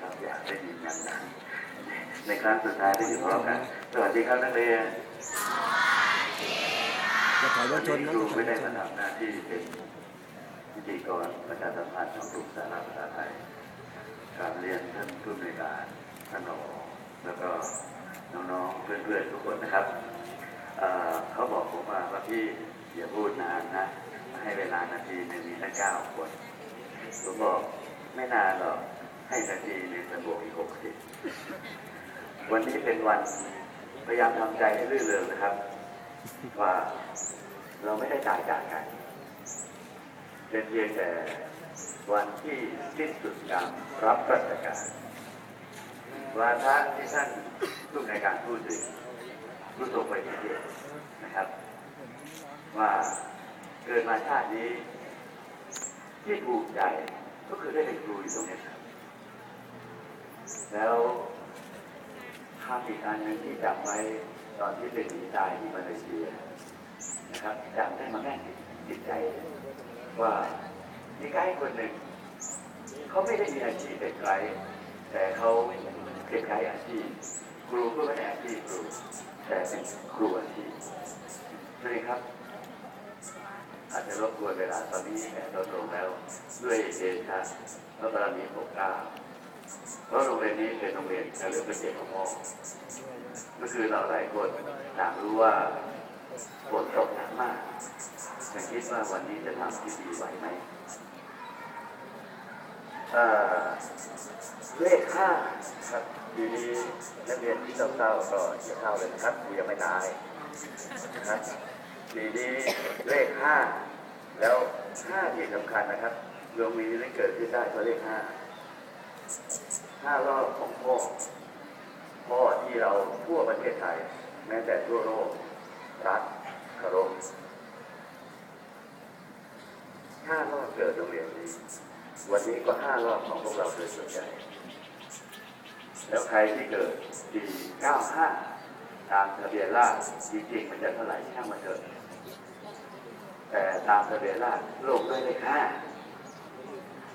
ครับอยากได้ยินอย่างนั้นในครั้งสุดท้ายที่อยู่พร้อมกันสวัสดีครับนักเรียนจะถอยรวัถนชนี้นนะครูจะถอไม่ยรได้ถชมานทำหน้าที่เป็นพิธีกรประชาสัมพันธ์ของกลุ่มสาระภาษาไทยการเรียนท่านผู้ในวยการท่านหนอแล้วก็น้องๆเพื่อนๆทุกคนนะครับเอ่อเขาบอกผมว่าว่าพี่อย่าพูดนานนะ ให้เวลานาทีหนึ่งมีตั้งเก้าคนผมบอกไม่นานหรอก ให้นาทีหนึ่งจะบวกอีกหกสิบวันนี้เป็นวันพยายามทำใจให้ลื่นเริงนะครับ ว่าเราไม่ได้ตายจากกันเป็นเพียงแต่วันที่สิ้นสุดการรับราชการวาระที่ท่านผู้ในวยการพูดถึงรู้ตกไปทีเดียวนะครับ ว่าเกิดมาชาตินี้ที่ภูมิใจก็คือได้เป็นครูอยู่ตรงนี้ครับ แล้วภาพอีกอันหนึ่งที่จำไว้ตอนที่เป็นหนีตายที่มาเลเซียนะครับจำได้มาแม่นติดใจ ว่ามีไกด์คนหนึ่งเขาไม่ได้มีอาชีพเป็นไกด์แต่เขาเป็นไกด์อาชีพครูก็ไม่ได้อาชีพครู แต่เป็นครูอาชีพใช่ไหมครับอาจจะรบกวนเวลาตอนนี้แอบลดลงแล้วด้วยเดชะพระบารมีของเกล้า เพราะโรงเรียนนี้เป็นโรงเรียนเฉลิมพระเกียรติของพ่อเมื่อคืนเราหลายคนต่างรู้ว่าฝนตกหนักมากแต่คิดว่าวันนี้จะทำพิธีไหวไหมเลขห้าครับทีนี้นักเรียนที่เศร้าๆก็อย่าเข้าเลยนะครับครูยังไม่ตายนะครับทีนี้เลขห้าแล้วห้าที่สำคัญนะครับดวงมีได้เกิดขึ้นได้เพราะเลขห้า ห้ารอบของพ่อพ่อที่เราทั่วประเทศไทย แม้แต่ทั่วโลกรักเคารพห้ารอบเกิดโรงเรียนนี้ วันนี้ก็ห้ารอบของพวกเราโดยส่วนใหญ่แล้วใครที่เกิดปี95 ตามทะเบียนราษจริงๆมันจะเท่าไหร่ช่างมันเถอะแต่ตามทะเบียนราษโลกด้วยเลขห้า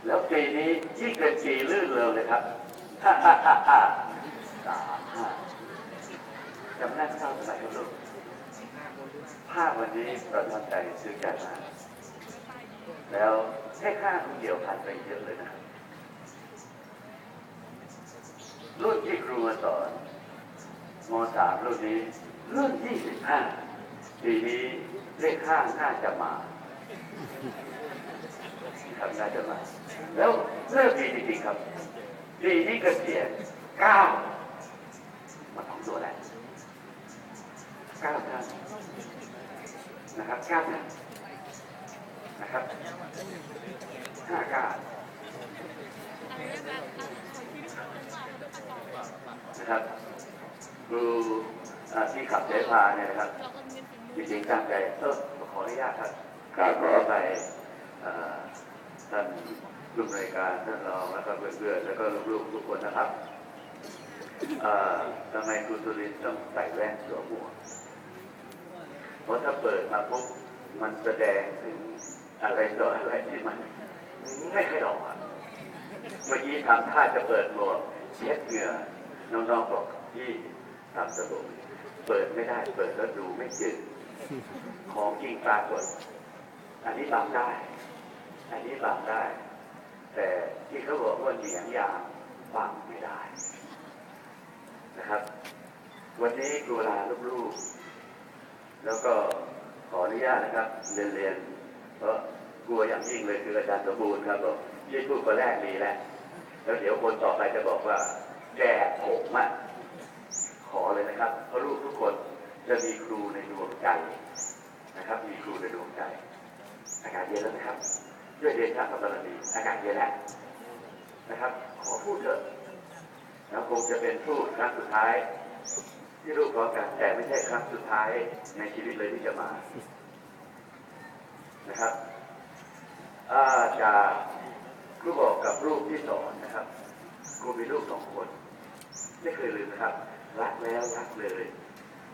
แล้วปีนี้ยิ่งเป็นปีลื่นเริงเลยครับฮ่าฮ่าฮ่าฮ่าสามห้าจำได้ไหมครับสมัยคุณลูกภาพวันนี้ประทับใจซื้อใจมากแล้วแค่ข้าคนเดียวผ่านไปเยอะเลยนะรุ่นที่ครูมาสอนมสามรุ่นนี้รุ่นยี่สิบห้าปีนี้เลขห้าน่าจะมา ครับน่าจะมาแล้วเลิกดีจริงๆครับปีนี้เกษียณเก้ามาสองตัวแล้วเก้าท่านนะครับเก้าท่านนะครับห้าเก้านะครับครูอ่าที่ขับเสพาเนี่ยนะครับจริงๆตั้งใจเออขออนุญาตครับกราบขอไปอ่า ท่านผู้บริการท่านรองแล้วก็เพื่อนๆแล้วก็ลูกๆทุกคนนะครับทำไมครูสุรินทร์ต้องใส่แว่นสวมหมวกเพราะถ้าเปิดมาปุ๊บมันแสดงถึงอะไรต่ออะไรที่มัน ไม่ค่อยออกอะเมื่อกี้ทำท่าจะเปิดหมวกเช็ดเหงื่อน้องๆบอกพี่ทำสนุกเปิดไม่ได้เปิดแล้วดูไม่จืดของจริงปรากฏอันนี้บังได้ อันนี้บังได้ แต่ที่เขาบอกว่าเหนียงยางบังไม่ได้ นะครับ วันนี้กรูลาลูกๆ แล้วก็ขออนุญาตนะครับ เรียนเรียนๆเพราะกลัวอย่างยิ่งเลยคืออาจารย์สมบูรณ์ครับบอกที่พูดคนแรกดีแล้วแล้วเดี๋ยวคนต่อไปจะบอกว่าแก่ผมอะขอเลยนะครับเพราะลูกทุกคนจะมีครูในดวงใจนะครับ มีครูในดวงใจอากาศเย็นแล้วนะครับ ด้วยเดชะพระบารมีอากาศเย็นแล้วนะครับ ขอพูดเถอะแล้วคงจะเป็นพูดครั้งสุดท้าย ที่ลูกขอกันแต่ไม่ใช่ครั้งสุดท้ายในชีวิตเลยที่จะมานะครับอาจากครูบอกกับลูกที่สอนนะครับครูมีลูกสองคน ไม่เคยลืมนะครับ รักแล้วรักเลย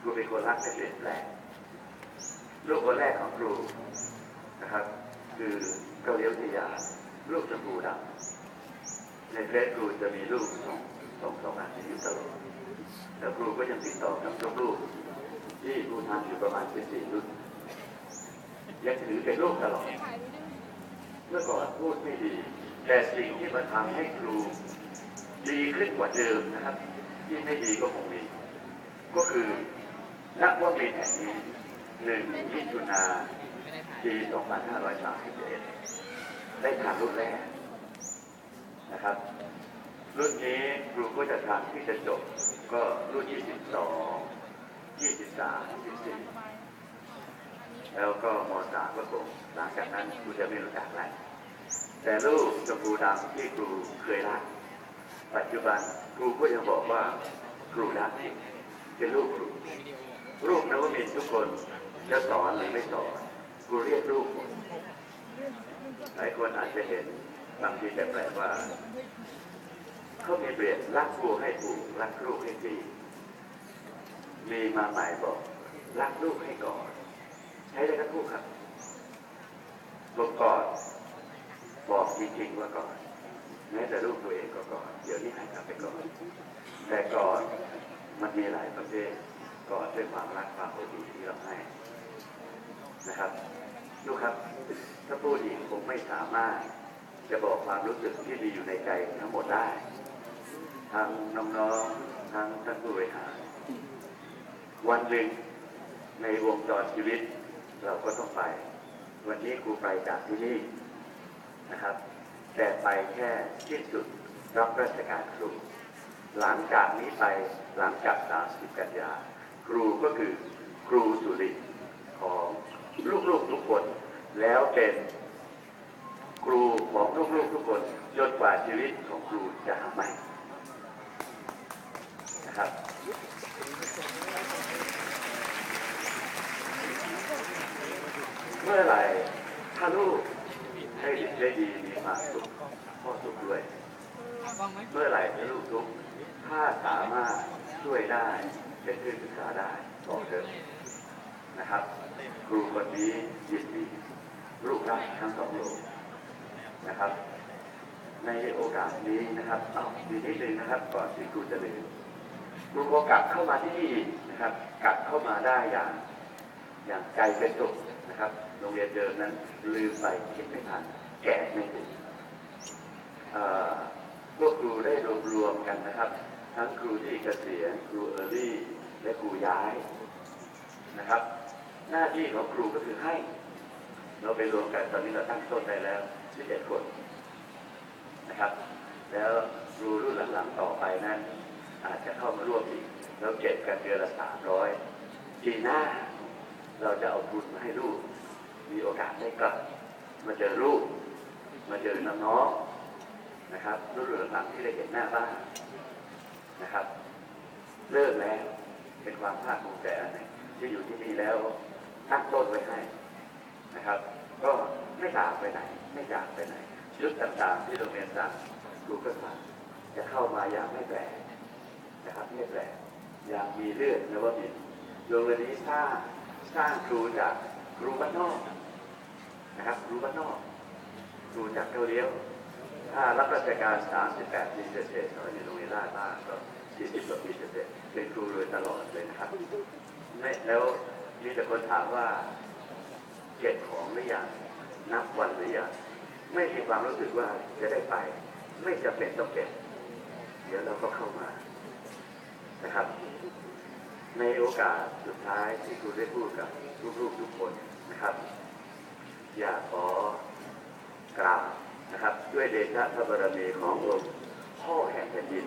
ครูเป็นคนรักไม่เปลี่ยนแปลงลูกคนแรกของครูนะครับ คือ เกาเหลียวทิยาลูกชมพูดในเฟซครูจะมีรูปสองสองสองอันอยู่ตลอดแล้วครูก็ยังติดต่อกับทุกรูปที่ครูทำอยู่ประมาณเป็นสี่รุ่นยังถือเป็นรูปตลอดเมื่อก่อนพูดไม่ดี แต่สิ่งที่มาทำให้ครูดีขึ้นกว่าเดิมนะครับ ที่ไม่ดีก็คงมีก็คือนักว่ามีแห่งนี้หนึ่งมิถุนา ปี2531 ได้ทำรุ่นแรกนะครับ รุ่นนี้ครูก็จะทำที่จะจบก็รุ่น 22 23 24 แล้วก็มสาก็คงหลังจากนั้นครูจะไม่รู้จักแล้วแต่ลูกชมพูดำที่ครูเคยรัก ปัจจุบันครูก็ยังบอกว่าครูรักเป็นลูกครูลูกนวมินทุกคนจะสอนหรือไม่สอน รูเรียกลูกหลายคนอาจจะเห็นบางทีแต่แปลว่า เขามีเปลี่ยนรักครูให้ถูกรักลูกให้ดีมีมาใหม่บอก รักลูกให้ก่อน ใช้ได้ทั้งคู่ครับผมก่อนบอกจริงๆว่าก่อนแม้แต่ลูกตัวเองก็ก่อน เดี๋ยวนี้ให้กลับไปก่อน แต่ก่อนมันมีหลายประเภทก่อนด้วยความรักความอบอุ่นที่เราให้ นะครับลูกครับ ถ้าพูดอีกผมไม่สามารถ จะบอกความรู้สึกที่มีอยู่ในใจทั้งหมดได้ทางน้องๆทางท่านผู้บริหารวันหนึ่งในวงจรชีวิต เราก็ต้องไป วันนี้ครูไปจากที่นี่นะครับ แต่ไปแค่ที่สุดรับราชการครูหลังจากนี้ไปหลังจาก 30 กันยา ครูก็คือครูสุรินของ ลูกๆทุกคน แล้วเป็นครูของลูกๆทุกคนจนกว่าชีวิตของครูจะหาไม่นะครับเมื่อไหร่ถ้าลูกให้ดีได้ดีมีความสุขพ่อสุขด้วย เมื่อไหร่ที่ลูกทุกถ้าสามารถช่วยได้เป็นที่ปรึกษาได้บอกเถอะ นะครับ ครูคนนี้ยินดีลูกรักทั้งสองโลกนะครับ ในโอกาสนี้นะครับเอามีนิดนึงนะครับก่อนที่ครูจะลืมครูก็กลับเข้ามาที่นี่นะครับกลับเข้ามาได้อย่าง อย่างใจเป็นสุขนะครับโรงเรียนเดิมนั้นลืมไปคิดไม่ทันแก่ไม่ถึงพวกครูได้รวมรวมกันนะครับ ทั้งครูที่เกษียณครูเออร์ลี่และครูย้ายนะครับ หน้าที่ของครูก็คือให้ เราไปรวมกันตอนนี้เราตั้งต้นได้แล้ว11คนนะครับ แล้วครูรุ่นหลังๆต่อไปนั้น อาจจะเข้ามาร่วมอีกแล้วเก็บกันเดือนละสามร้อยปีหน้าเราจะเอาทุนมาให้ลูก มีโอกาสได้กลับ มาเจอลูก มาเจอน้องๆนะครับรุ่นหลังๆที่ได้เห็นหน้าบ้านนะครับ เลิกแล้วเป็นความภาคภูมิใจอันหนึ่งที่อยู่ที่นี่แล้ว ตั้งต้นไว้ให้นะครับ ก็ไม่จากไปไหน ไม่จากไปไหนชุดต่างๆ ที่โรงเรียนสั่งครูก็สั่งจะเข้ามาอย่างไม่แปลกนะครับไม่แปลกอย่างมีเลือดนวมินโรงเรียนนี้สร้างสร้างครูจากครูบ้านนอกนะครับครูบ้านนอกครูจากเกาเลี้ยวถ้ารับราชการ 38ปีเศษๆสอนอยู่โรงเรียนราชบ้านก็40กว่าปีเศษๆเป็นครูโดยตลอดเลยนะครับไม่แล้ว มีแต่คนถามว่าเก็บของหรือยังนับวันหรือยังไม่มีความรู้สึกว่าจะได้ไป ไม่จำเป็นต้องเก็บเดี๋ยวเราก็เข้ามานะครับ ในโอกาสสุดท้ายที่ครูได้พูดกับลูกๆทุกคนนะครับ อยากขอกราบนะครับ ด้วยเดชะพระบารมีขององค์พ่อแห่งแผ่นดิน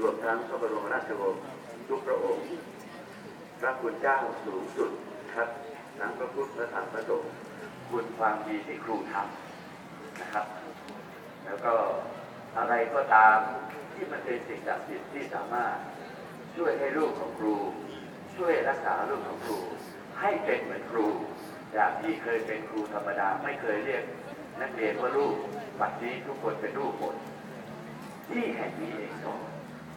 รวมทั้งพระบรมราชวงศ์ทุกพระองค์ พระคุณเจ้าสูงสุดครับทั้งพระพุทธพระธรรมพระสงฆ์คุณความดีที่ครูทำนะครับ แล้วก็อะไรก็ตามที่มันเป็นสิ่งศักดิ์สิทธิ์ที่สามารถช่วยให้ลูกของครู ช่วยรักษาลูกของครู ให้เป็นเหมือนครูจากที่เคยเป็นครูธรรมดาไม่เคยเรียกนักเรียนว่าลูกบัดนี้ทุกคนเป็นลูกหมดที่แห่งนี้เองสอน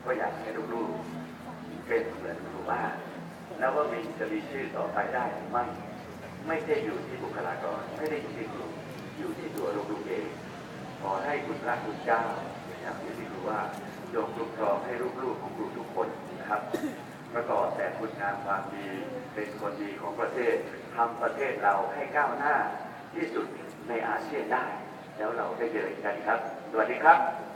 ก็อยากให้ลูกๆเป็นเหมือนครูบ้าน แล้วว่ามีจะมีชื่อต่อไปได้หรือไม่ไม่ใช่อยู่ที่บุคลากร ไม่ได้อยู่ที่ครูอยู่ที่ตัวลูกๆเองขอให้คุณพระคุณเจ้าอย่างที่ที่รู้ว่าโยมคุ้มครองให้ลูกๆของครูทุกคนนะครับประกอบแต่คุณงามความดีเป็นคนดีของประเทศทำประเทศเราให้ก้าวหน้าที่สุดในอาเซียนได้ แล้วเราได้เจอกันครับ สวัสดีครับ